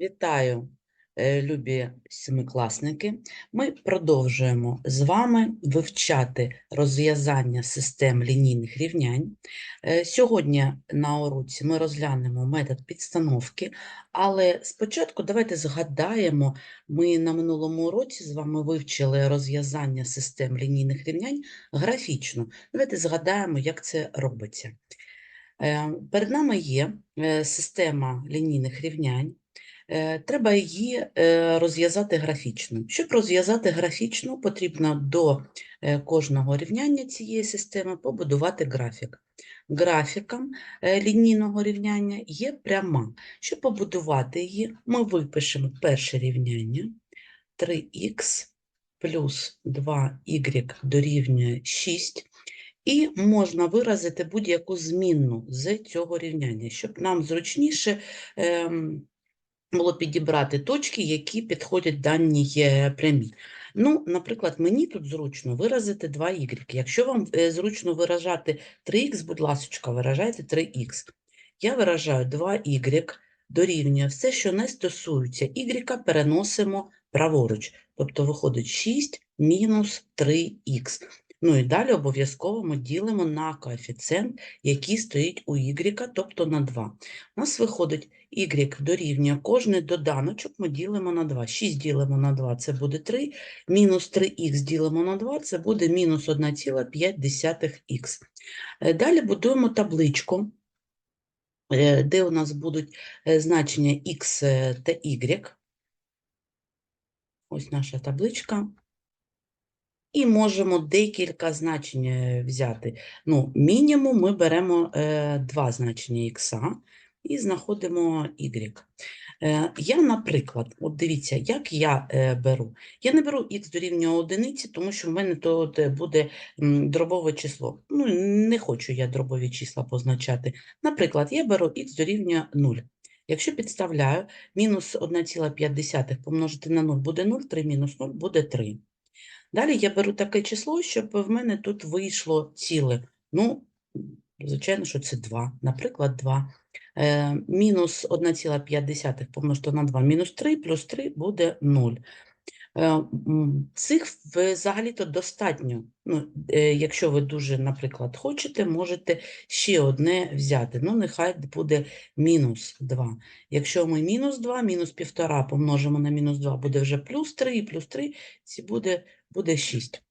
Вітаю, е, любі семикласники. Ми продовжуємо з вами вивчати розв'язання систем лінійних рівнянь. Е, Сьогодні на уроці ми розглянемо метод підстановки, але спочатку давайте згадаємо, ми на минулому уроці з вами вивчили розв'язання систем лінійних рівнянь графічно. Давайте згадаємо, як це робиться. Е, Перед нами є система лінійних рівнянь. Е, Треба її е, розв'язати графічно. Щоб розв'язати графічно, потрібно до е, кожного рівняння цієї системи побудувати графік. Графіком лінійного рівняння є пряма. Щоб побудувати її, ми випишемо перше рівняння 3х плюс 2y дорівнює 6. І можна виразити будь-яку змінну з цього рівняння, щоб нам зручніше ем, було підібрати точки, які підходять даній е, прямій. Ну, наприклад, мені тут зручно виразити 2y. Якщо вам е, зручно виражати 3х, будь ласка, виражайте 3х. Я виражаю 2y дорівнює все, що не стосується y, переносимо праворуч. Тобто виходить 6 мінус 3х. Ну і далі обов'язково ми ділимо на коефіцієнт, який стоїть у y, тобто на 2. У нас виходить y дорівнює кожний доданочок ми ділимо на 2. 6 ділимо на 2 – це буде 3, мінус 3х ділимо на 2 – це буде мінус 1,5х. Е, Далі будуємо табличку, е, де у нас будуть е, значення x та y. Ось наша табличка. І можемо декілька значень е, взяти. Ну, мінімум ми беремо е, два значення х і знаходимо y. Е, я, наприклад, от дивіться, як я е, беру. Я не беру х дорівнює одиниці, тому що в мене тут е, буде дробове число. Ну, не хочу я дробові числа позначати. Наприклад, я беру х дорівнює 0. Якщо підставляю, мінус 1,5 помножити на 0 буде 0, 3 мінус 0 буде 3. Далі я беру таке число, щоб в мене тут вийшло ціле. Ну, звичайно, що це 2. Наприклад, 2. Е, мінус 1,5 помножити на 2, мінус 3, плюс 3 буде 0. Е, Цих взагалі-то достатньо. Ну, е, якщо ви дуже, наприклад, хочете, можете ще одне взяти. Ну, нехай буде мінус 2. Якщо ми мінус 2, мінус 1,5 помножимо на мінус 2, буде вже плюс 3, і плюс 3 це буде, буде 6.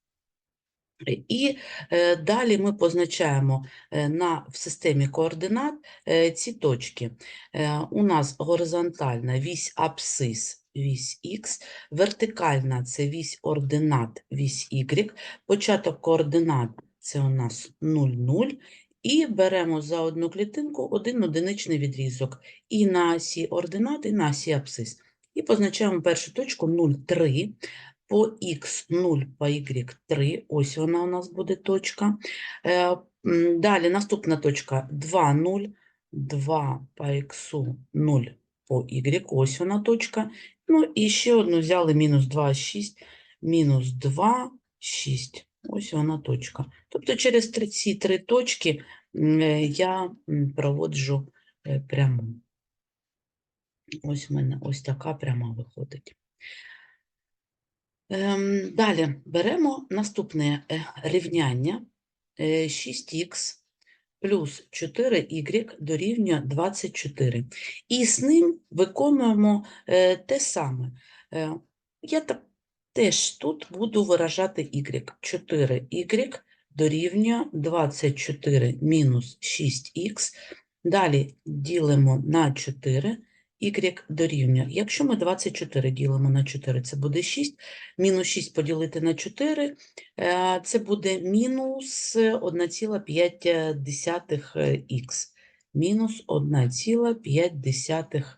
І е, далі ми позначаємо е, на, в системі координат е, ці точки. У нас горизонтальна вісь абсцис, вісь х, вертикальна – це вісь ординат, вісь y, початок координат – це у нас 0, 0, і беремо за одну клітинку один одиничний відрізок і на осі ординат, і на осі абсцис. І позначаємо першу точку 0, 3, по х 0, по y 3, ось вона у нас буде точка. Е, Далі наступна точка 2, 0, 2 по х 0 по y, ось вона точка. Ну і ще одну взяли мінус 2, 6, мінус 2, 6, ось вона точка. Тобто через ці три точки е, я проводжу е, пряму. Ось в мене ось така пряма виходить. Ем, Далі беремо наступне е, рівняння Е, 6х плюс 4y дорівнює 24. І з ним виконуємо е, те саме. Е, Я теж тут буду виражати y. 4y дорівнює 24 мінус 6х. Далі ділимо на 4 y дорівнює. Якщо ми 24 ділимо на 4, це буде 6. Мінус 6 поділити на 4, е, це буде мінус 1,5х. Мінус 1,5х.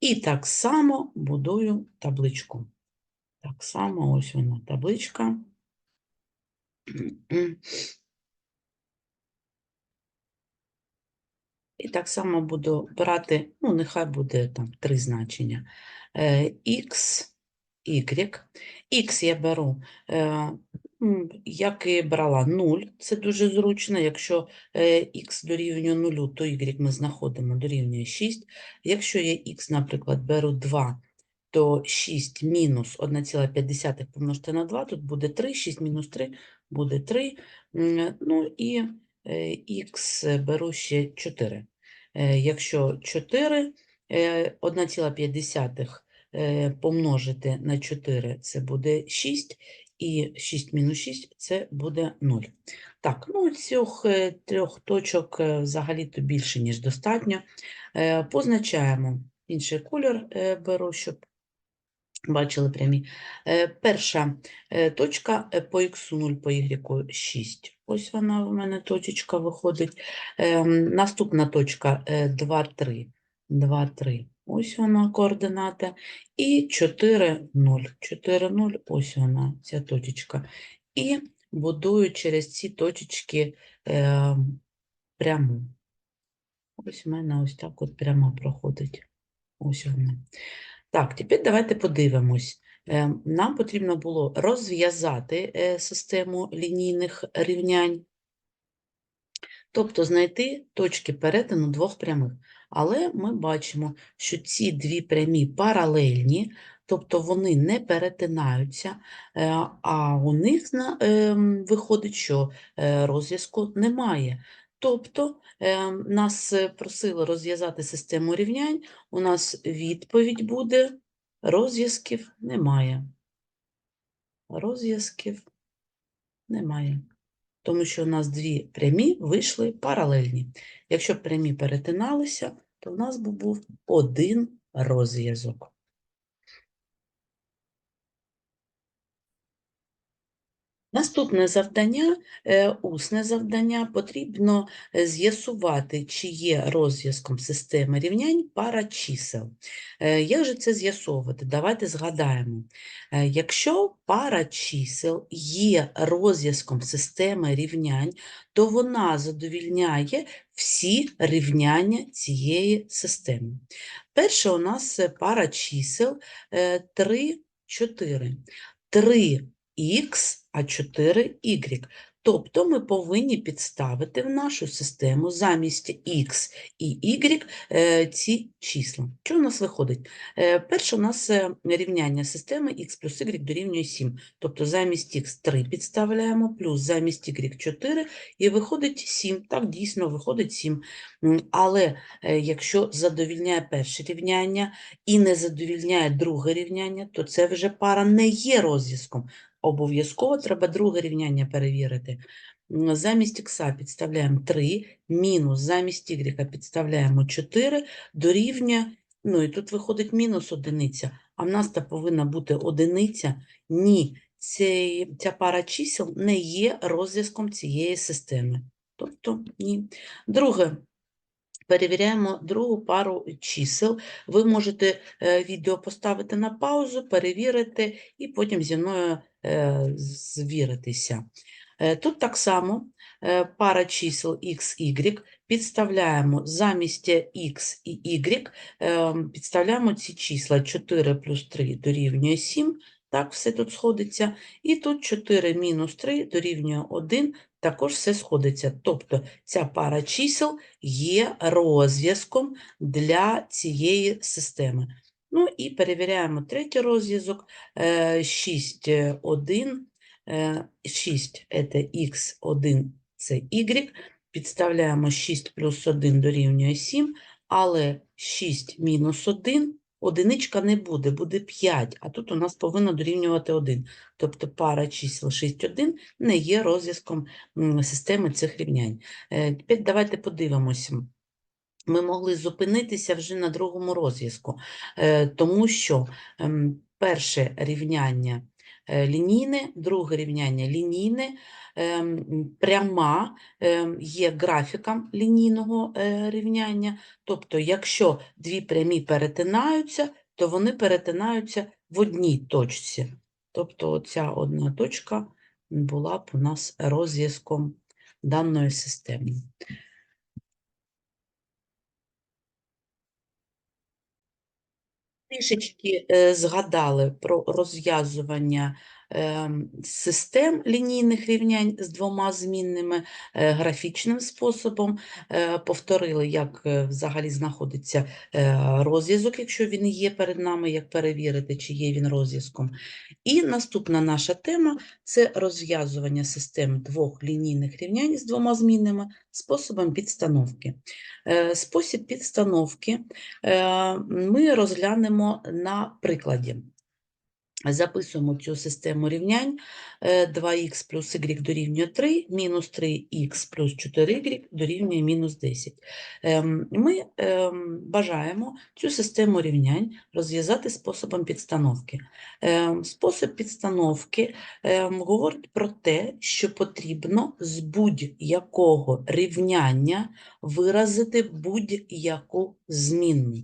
І так само будую табличку. Так само, ось вона табличка. І так само буду брати, ну, нехай буде там три значення. Х y. Х я беру, е, як і брала 0, це дуже зручно. Якщо е, х дорівнює 0, то y ми знаходимо дорівнює 6. Якщо я х, наприклад, беру 2, то 6 мінус 1,5 помножити на 2, тут буде 3, 6 мінус 3 буде 3. Ну і х беру ще 4. Е, Якщо 4, е, 1,5 е, помножити на 4 це буде 6, і 6 мінус 6 це буде 0. Так, ну цих е, трьох точок е, взагалі-то більше, ніж достатньо. Е, Позначаємо інший колір е, беру, щоб бачили прямі. Е, Перша е, точка е, по х 0, по y 6. Ось вона в мене точечка виходить. Ем, Наступна точка е, 2, 3. 2, 3. Ось вона координата. І 4, 0. 4, 0. Ось вона, ця точечка. І будую через ці точечки е, пряму. Ось в мене ось так от прямо проходить. Ось вона. Так, тепер давайте подивимось. Е, Нам потрібно було розв'язати е, систему лінійних рівнянь, тобто знайти точки перетину двох прямих. Але ми бачимо, що ці дві прямі паралельні, тобто вони не перетинаються, е, а у них ем, виходить, що е, розв'язку немає. Тобто е, нас просили розв'язати систему рівнянь, у нас відповідь буде розв'язків немає. Розв'язків немає. Тому що у нас дві прямі вийшли паралельні. Якщо прямі перетиналися, то в нас був один розв'язок. Наступне завдання, е, усне завдання, потрібно е, з'ясувати, чи є розв'язком системи рівнянь пара чисел. Е, Як же це з'ясовувати? Давайте згадаємо. Якщо пара чисел є розв'язком системи рівнянь, то вона задовільняє всі рівняння цієї системи. Перше у нас пара чисел 3, 4. 3 х, а 4 y. Тобто ми повинні підставити в нашу систему замість x і y е, ці числа. Що у нас виходить? Е, Перше у нас е, рівняння системи x плюс y дорівнює 7. Тобто замість x 3 підставляємо, плюс замість y 4, і виходить 7. Так, дійсно, виходить 7. Але якщо задовільняє перше рівняння і не задовільняє друге рівняння, то це вже пара не є розв'язком. Обов'язково треба друге рівняння перевірити. Замість х підставляємо 3, мінус замість y підставляємо 4, дорівнює, ну і тут виходить мінус одиниця, а в нас та повинна бути одиниця. Ні, цей, ця пара чисел не є розв'язком цієї системи. Тобто ні. Друге, перевіряємо другу пару чисел. Ви можете е, відео поставити на паузу, перевірити і потім зі мною е, звіритися. Е, Тут так само пара чисел x, y, підставляємо замість x і y, підставляємо ці числа 4 плюс 3 дорівнює 7, так, все тут сходиться, і тут 4 мінус 3 дорівнює 1, також все сходиться. Тобто ця пара чисел є розв'язком для цієї системи. Ну і перевіряємо третій розв'язок. 6, 1, 6 – це х1, це y. Підставляємо 6 плюс 1 дорівнює 7, але 6 мінус 1 одиничка не буде, буде 5, а тут у нас повинно дорівнювати 1. Тобто пара чисел 6, 1 не є розв'язком системи цих рівнянь. Е, Тепер давайте подивимося. Ми могли зупинитися вже на другому розв'язку, е, тому що ем, перше рівняння лінійне, друге рівняння лінійне, ем, пряма ем, є графіком лінійного е, рівняння. Тобто, якщо дві прямі перетинаються, то вони перетинаються в одній точці. Тобто ця одна точка була б у нас розв'язком даної системи. Трішечки е, згадали про розв'язування систем лінійних рівнянь з двома змінними е, графічним способом, е, повторили, як е, взагалі знаходиться розв'язок, якщо він є перед нами, як перевірити, чи є він розв'язком. І наступна наша тема це розв'язування систем двох лінійних рівнянь з двома змінними способом підстановки. Спосіб підстановки ми розглянемо на прикладі. Записуємо цю систему рівнянь. Е, 2х плюс y дорівнює 3, мінус 3х плюс 4y дорівнює мінус 10. Ем, Ми ем, бажаємо цю систему рівнянь розв'язати способом підстановки. Ем, Спосіб підстановки говорить про те, що потрібно з будь-якого рівняння виразити будь-яку змінну.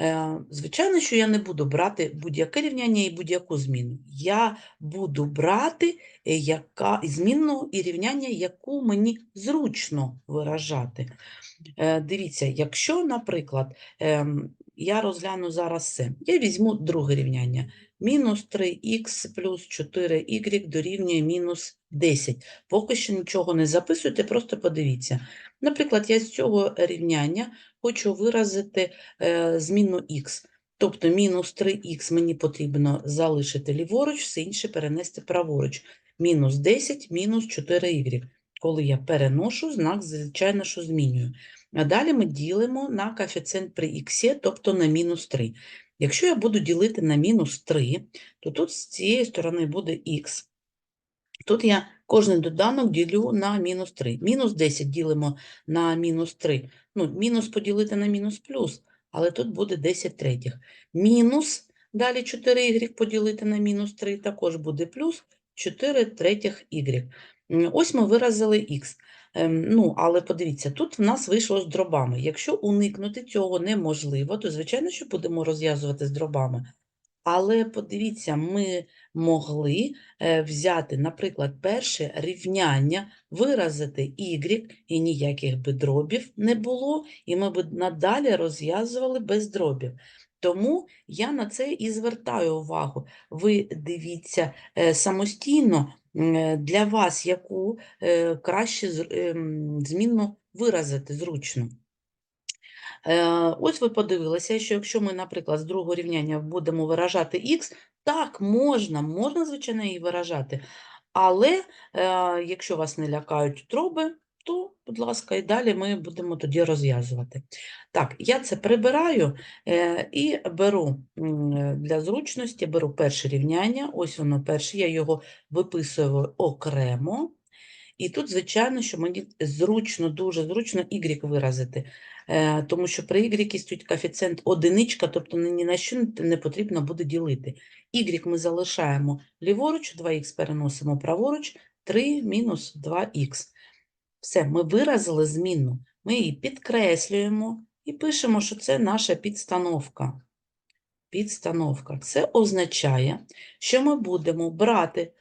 Е, Звичайно, що я не буду брати будь-яке рівняння і будь-яку зміну. Я буду брати е, яка, змінну і рівняння, яку мені зручно виражати. Е, Дивіться, якщо, наприклад, ем, я розгляну зараз це, я візьму друге рівняння. Мінус 3х плюс 4y дорівнює мінус 10. Поки що нічого не записуйте, просто подивіться. Наприклад, я з цього рівняння хочу виразити е, змінну х. Тобто мінус 3х мені потрібно залишити ліворуч, все інше перенести праворуч. Мінус 10, мінус 4y. Коли я переношу, знак, звичайно, що змінюю. А далі ми ділимо на коефіцієнт при х, тобто на мінус 3. Якщо я буду ділити на мінус 3, то тут з цієї сторони буде х. Тут я кожен доданок ділю на мінус 3. Мінус 10 ділимо на мінус 3. Ну, мінус поділити на мінус плюс, але тут буде 10 третіх. Мінус, далі 4y поділити на мінус 3, також буде плюс 4 третіх y. Ось ми виразили х. Ем, Ну, але подивіться, тут в нас вийшло з дробами. Якщо уникнути цього неможливо, то, звичайно, що будемо розв'язувати з дробами. Але подивіться, ми могли е, взяти, наприклад, перше рівняння, виразити y, і ніяких би дробів не було, і ми б надалі розв'язували без дробів. Тому я на це і звертаю увагу. Ви дивіться е, самостійно е, для вас, яку краще ем, змінну виразити зручно. Е, Ось ви подивилися, що якщо ми, наприклад, з другого рівняння будемо виражати х, так, можна, можна, звичайно, її виражати, але е, якщо вас не лякають дроби, то, будь ласка, і далі ми будемо тоді розв'язувати. Так, я це прибираю е, і беру для зручності, беру перше рівняння, ось воно перше, я його виписую окремо. І тут, звичайно, що мені зручно, дуже зручно y виразити, е, тому що при y стоїть коефіцієнт одиничка, тобто ні на що не- потрібно буде ділити. y ми залишаємо ліворуч, 2х переносимо праворуч, 3 мінус 2х. Все, ми виразили змінну, ми її підкреслюємо і пишемо, що це наша підстановка. Підстановка. Це означає, що ми будемо брати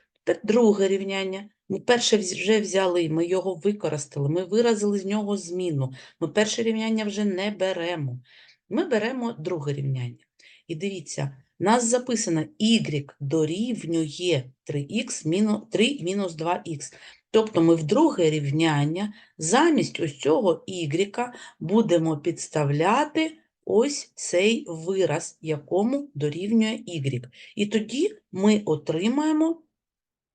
друге рівняння. Перше вже взяли, ми його використали, ми виразили з нього зміну. Ми перше рівняння вже не беремо. Ми беремо друге рівняння. І дивіться, нас записано y дорівнює 3х мінус 3 мінус 2х. Тобто ми в друге рівняння замість ось цього y будемо підставляти ось цей вираз, якому дорівнює y. І тоді ми отримаємо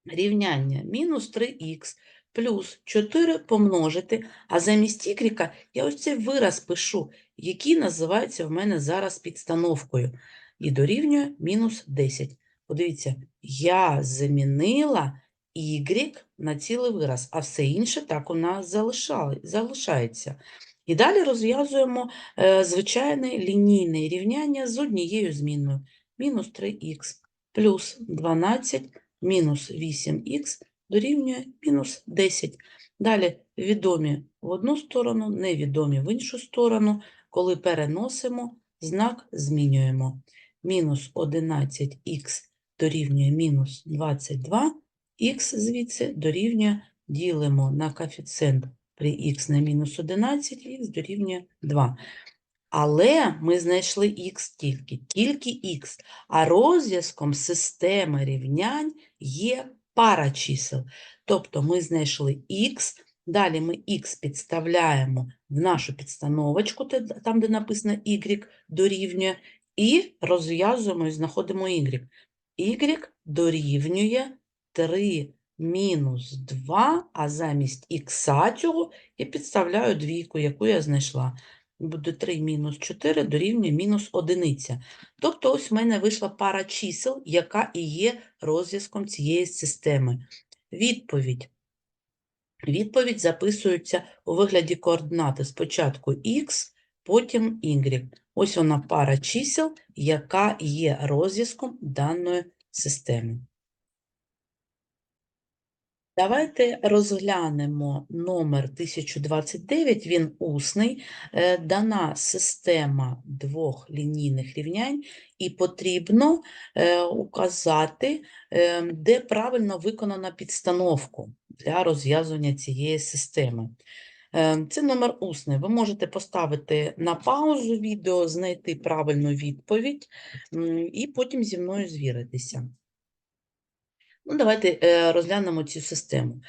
рівняння мінус 3х плюс 4 помножити, а замість y я ось цей вираз пишу, який називається в мене зараз підстановкою, і дорівнює мінус 10. Подивіться, я замінила y на цілий вираз, а все інше так у нас залишається. І далі розв'язуємо е, звичайне лінійне рівняння з однією змінною. Мінус 3х плюс 12 мінус 8х дорівнює мінус 10. Далі відомі в одну сторону, невідомі в іншу сторону. Коли переносимо, знак змінюємо. Мінус 11х дорівнює мінус 22, х звідси дорівнює, ділимо на коефіцієнт при х на мінус 11, х дорівнює 2. Але ми знайшли х тільки, тільки х, а розв'язком системи рівнянь є пара чисел. Тобто ми знайшли х, далі ми х підставляємо в нашу підстановочку, там, де написано y дорівнює, і розв'язуємо і знаходимо y. y дорівнює 3 мінус 2, а замість х цього я підставляю двійку, яку я знайшла. Буде 3 мінус 4 дорівнює мінус одиниця. Тобто ось в мене вийшла пара чисел, яка і є розв'язком цієї системи. Відповідь. Відповідь записується у вигляді координати спочатку х, потім y. Ось вона пара чисел, яка є розв'язком даної системи. Давайте розглянемо номер 1029, він усний. Е, Дана система двох лінійних рівнянь, і потрібно е, указати, е, де правильно виконана підстановку для розв'язування цієї системи. Це номер усний. Ви можете поставити на паузу відео, знайти правильну відповідь і потім зі мною звіритися. Ну, давайте е, розглянемо цю систему.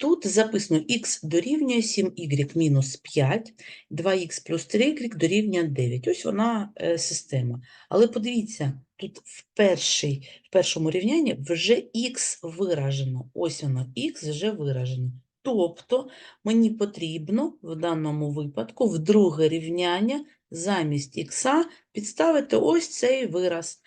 Тут записано х дорівнює 7y мінус 5, 2х плюс 3y дорівнює 9. Ось вона е, система. Але подивіться, тут в, першій, в першому рівнянні вже х виражено. Ось воно, х вже виражено. Тобто мені потрібно в даному випадку в друге рівняння замість х підставити ось цей вираз.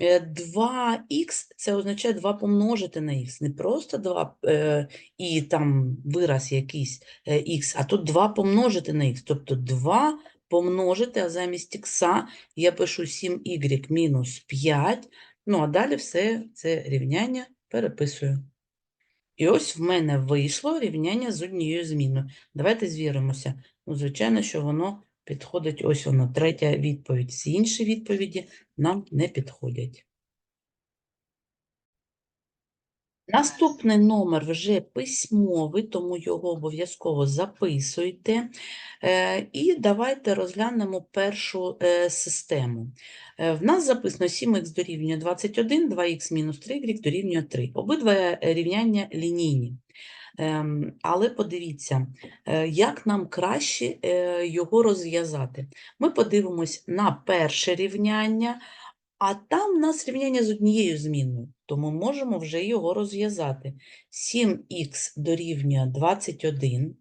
Е, 2х це означає 2 помножити на х, не просто 2 е, і там вираз якийсь е, х, а тут 2 помножити на х, тобто 2 помножити, а замість х я пишу 7y мінус 5, ну а далі все це рівняння переписую. І ось в мене вийшло рівняння з однією зміною. Давайте звіримося. Ну, звичайно, що воно підходить, ось воно, третя відповідь. Всі інші відповіді нам не підходять. Наступний номер вже письмовий, тому його обов'язково записуйте. Е, І давайте розглянемо першу е, систему. Е, В нас записано 7х дорівнює 21, 2х мінус 3y дорівнює 3. Обидва рівняння лінійні. Ем, Але подивіться, е, як нам краще е, його розв'язати. Ми подивимось на перше рівняння, а там в нас рівняння з однією зміною, тому можемо вже його розв'язати. 7х дорівнює 21.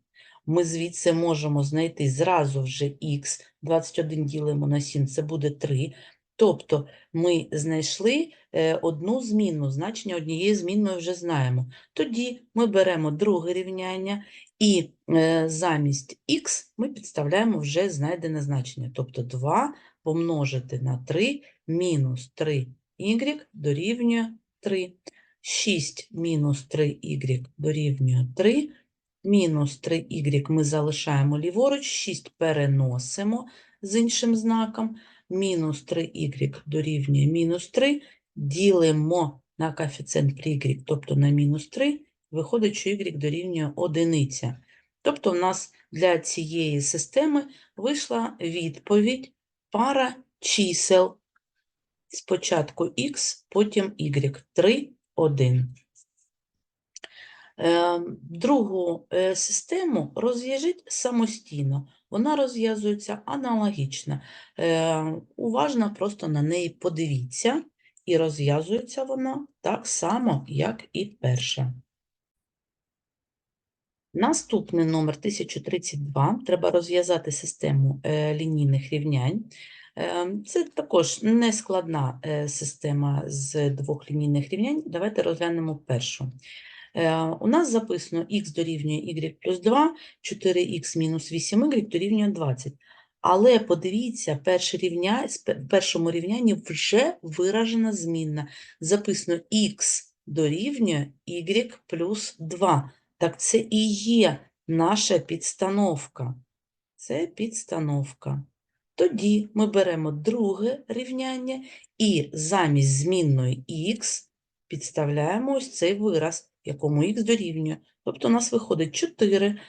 Ми звідси можемо знайти зразу вже х, 21 ділимо на 7, це буде 3. Тобто ми знайшли одну змінну, значення однієї змінної вже знаємо. Тоді ми беремо друге рівняння і е, замість х ми підставляємо вже знайдене значення, тобто 2 помножити на 3 мінус 3y дорівнює 3. 6 мінус 3y дорівнює 3. Мінус 3y ми залишаємо ліворуч, 6 переносимо з іншим знаком. Мінус 3y дорівнює мінус 3. Ділимо на коефіцієнт при y, тобто на мінус 3. Виходить, що y дорівнює одиниця. Тобто в нас для цієї системи вийшла відповідь пара чисел. Спочатку х, потім y. 3, 1. Е, Другу е, систему розв'яжіть самостійно. Вона розв'язується аналогічно. Е, Уважно просто на неї подивіться, і розв'язується вона так само, як і перша. Наступний номер 1032. Треба розв'язати систему е, лінійних рівнянь. Е, Це також нескладна е, система з двох лінійних рівнянь. Давайте розглянемо першу. У нас записано х дорівнює y плюс 2, 4х мінус 8y дорівнює 20. Але подивіться, перше рівня, в першому рівнянні вже виражена змінна. Записано х дорівнює y плюс 2. Так це і є наша підстановка. Це підстановка. Тоді ми беремо друге рівняння і замість змінної х підставляємо ось цей вираз, якому х дорівнює. Тобто у нас виходить 4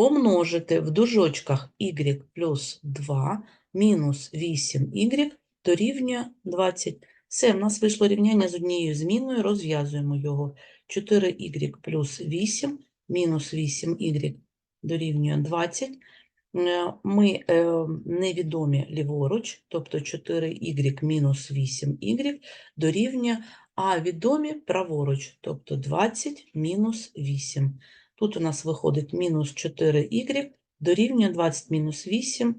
помножити в дужочках y плюс 2 мінус 8y дорівнює 20. Все, в нас вийшло рівняння з однією зміною, розв'язуємо його. 4y плюс 8 мінус 8y дорівнює 20. Е, Ми е, невідомі ліворуч, тобто 4y мінус 8y дорівнює, а відомі праворуч, тобто 20 мінус 8. Тут у нас виходить мінус 4y дорівнює 20 мінус 8,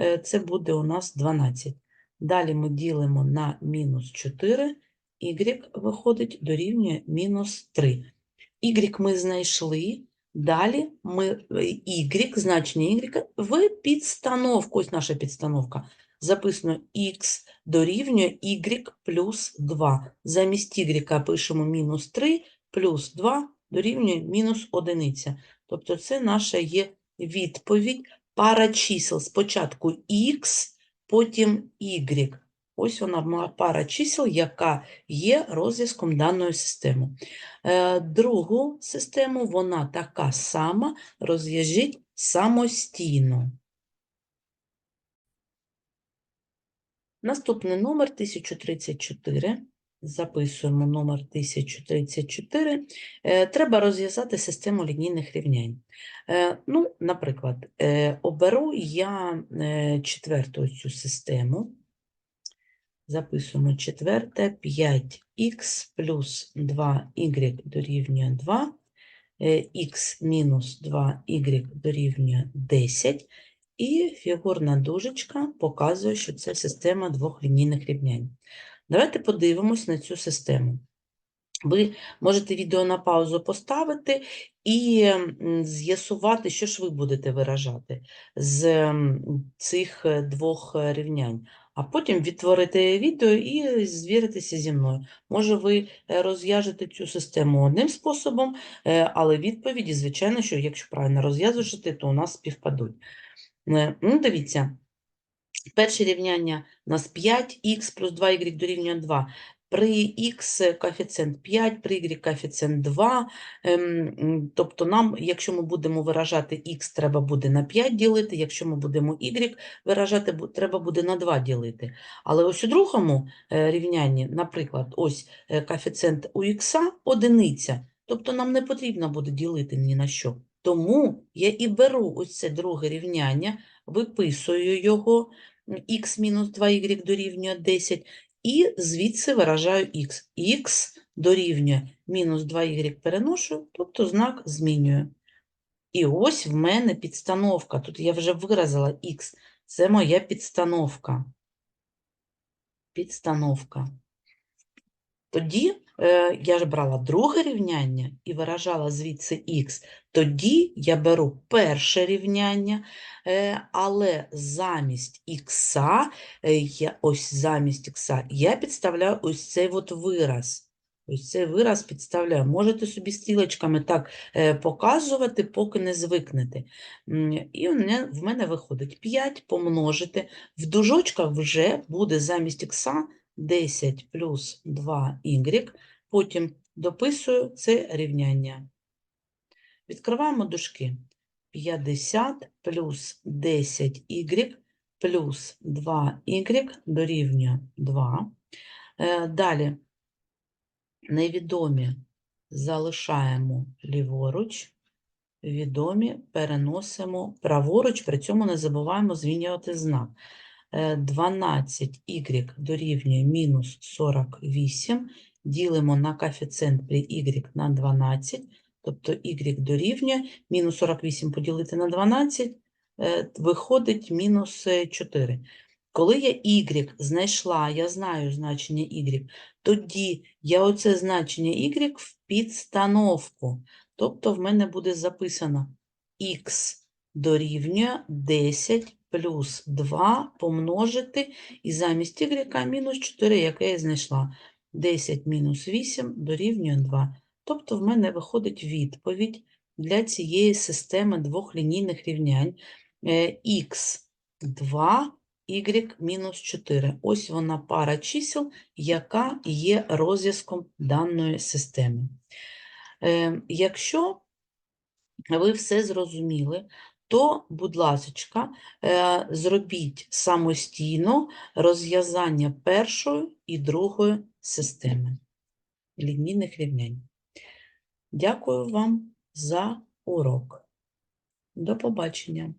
е, це буде у нас 12. Далі ми ділимо на мінус 4, y виходить дорівнює мінус 3. Y ми знайшли, далі ми е, y, значення y в підстановку, ось наша підстановка, записано x дорівнює y плюс 2. Замість y пишемо мінус 3 плюс 2 дорівнює мінус 1. Тобто це наша є відповідь пара чисел. Спочатку x, потім y. Ось вона пара чисел, яка є розв'язком даної системи. Е, Другу систему вона така сама, розв'яжіть самостійно. Наступний номер 1034. Записуємо номер 1034. Е, Треба розв'язати систему лінійних рівнянь. Е, Ну, наприклад, е, оберу я четверту цю систему. Записуємо четверте, 5х плюс 2y дорівнює 2, х мінус 2y дорівнює 10, і фігурна дужечка показує, що це система двох лінійних рівнянь. Давайте подивимось на цю систему. Ви можете відео на паузу поставити і з'ясувати, що ж ви будете виражати з цих е, двох е, рівнянь. А потім відтворити відео і звіритися зі мною. Може, ви е, розв'яжете цю систему одним способом, але відповіді, звичайно, що якщо правильно розв'язуєте, то у нас співпадуть. Ну, дивіться, перше рівняння у нас 5х плюс 2y дорівнює 2. При х коефіцієнт 5, при y коефіцієнт 2. Ем, Тобто нам, якщо ми будемо виражати х, треба буде на 5 ділити, якщо ми будемо y виражати, треба буде на 2 ділити. Але ось у другому е, рівнянні, наприклад, ось е, коефіцієнт у х одиниця, тобто нам не потрібно буде ділити ні на що. Тому я і беру ось це друге рівняння, виписую його, х мінус 2y дорівнює 10, і звідси виражаю х. х дорівнює мінус 2y переношу, тобто знак змінюю. І ось в мене підстановка. Тут я вже виразила х. Це моя підстановка. Підстановка. Тоді я ж брала друге рівняння і виражала звідси х. Тоді я беру перше рівняння, е, але замість х, е, я, ось замість х, я підставляю ось цей от вираз. Ось цей вираз підставляю. Можете собі стрілочками так е, показувати, поки не звикнете. І в мене виходить 5 помножити. В дужочках вже буде замість х 10 плюс 2y, потім дописую це рівняння. Відкриваємо дужки. 50 плюс 10y плюс 2y дорівнює 2. Е, Далі невідомі залишаємо ліворуч, відомі переносимо праворуч, при цьому не забуваємо змінювати знак. Е, 12y дорівнює мінус 48, ділимо на коефіцієнт при y на 12, тобто y дорівнює мінус 48 поділити на 12, е, виходить мінус е, 4. Коли я y знайшла, я знаю значення y, тоді я оце значення y в підстановку. Тобто в мене буде записано x дорівнює 10 плюс 2 помножити і замість y мінус 4, яке я знайшла. 10 мінус 8 дорівнює 2. Тобто в мене виходить відповідь для цієї системи двох лінійних рівнянь е, х2, y мінус 4. Ось вона пара чисел, яка є розв'язком даної системи. Е, Якщо ви все зрозуміли, то, будь ласочка, е, зробіть самостійно розв'язання першої і другої системи лінійних рівнянь. Дякую вам за урок. До побачення.